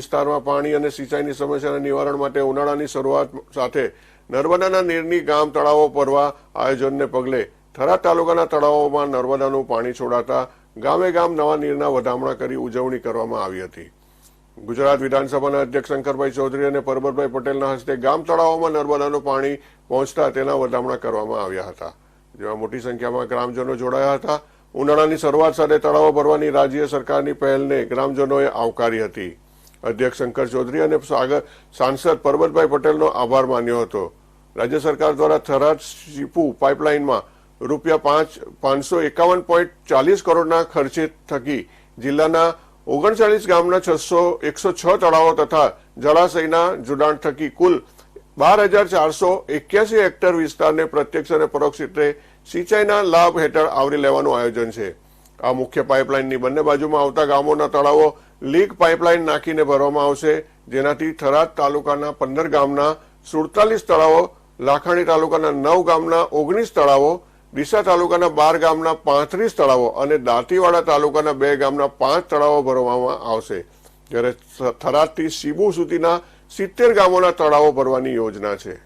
વિસ્તારમાં પાણી અને સિંચાઈની સમસ્યાના નિવારણ માટે ઉનાળાની શરૂઆત સાથે નર્મદાના નીરની ગામ તળાવો ભરવા આયોજનને પગલે થરાદ તાલુકાના તળાવોમાં નર્મદાનું પાણી છોડાતા ગામે ગામ નવા નીરના વધામણા કરી ઉજવણી કરવામાં આવી હતી. ગુજરાત વિધાનસભાના અધ્યક્ષ શંકરભાઈ ચૌધરી અને પરબતભાઈ પટેલના હસ્તે ગામ તળાવોમાં નર્મદાનું પાણી પહોંચતા તેના વધામણા કરવામાં આવ્યા હતા. જેમાં મોટી સંખ્યામાં ગ્રામજનો જોડાયા હતા. ઉનાળાની શરૂઆત સાથે તળાવો ભરવાની રાજ્ય સરકારની પહેલને ગ્રામજનોએ આવકારી હતી. અધ્યક્ષ શંકર ચૌધરી અને સાંસદ પરબતભાઈ પટેલનો આભાર માન્યો હતો. રાજ્ય સરકાર દ્વારા થરાદ શીપુ પાઇપલાઇનમાં રૂપિયા પાંચ, પાંચસો એકાવન પોઈન્ટ ચાલીસ કરોડના ખર્ચે થકી જિલ્લાના ઓગણચાલીસ ગામના છસો, એકસો છ તળાવો તથા જળાશયના જોડાણ થકી કુલ બાર હજાર ચારસો એક્યાસી હેક્ટર વિસ્તારને પ્રત્યક્ષ અને પરોક્ષ રીતે સિંચાઈના લાભ હેઠળ આવરી લેવાનું આયોજન છે. આ મુખ્ય પાઇપલાઇનની બંને બાજુમાં આવતા ગામોના તળાવો લીક પાઇપલાઇન નાખીને ભરવામાં આવશે, જેનાથી થરાદ તાલુકાના પંદર ગામના સુડતાલીસ તળાવો, લાખાણી તાલુકાના નવ ગામના ઓગણીસ તળાવો, ડીસા તાલુકાના બાર ગામના પાંત્રીસ તળાવો અને દાંતીવાડા તાલુકાના બે ગામના પાંચ તળાવો ભરવામાં આવશે. જ્યારે થરાદથી સીબુ સુધીના સિત્તેર ગામોના તળાવો ભરવાની યોજના છે.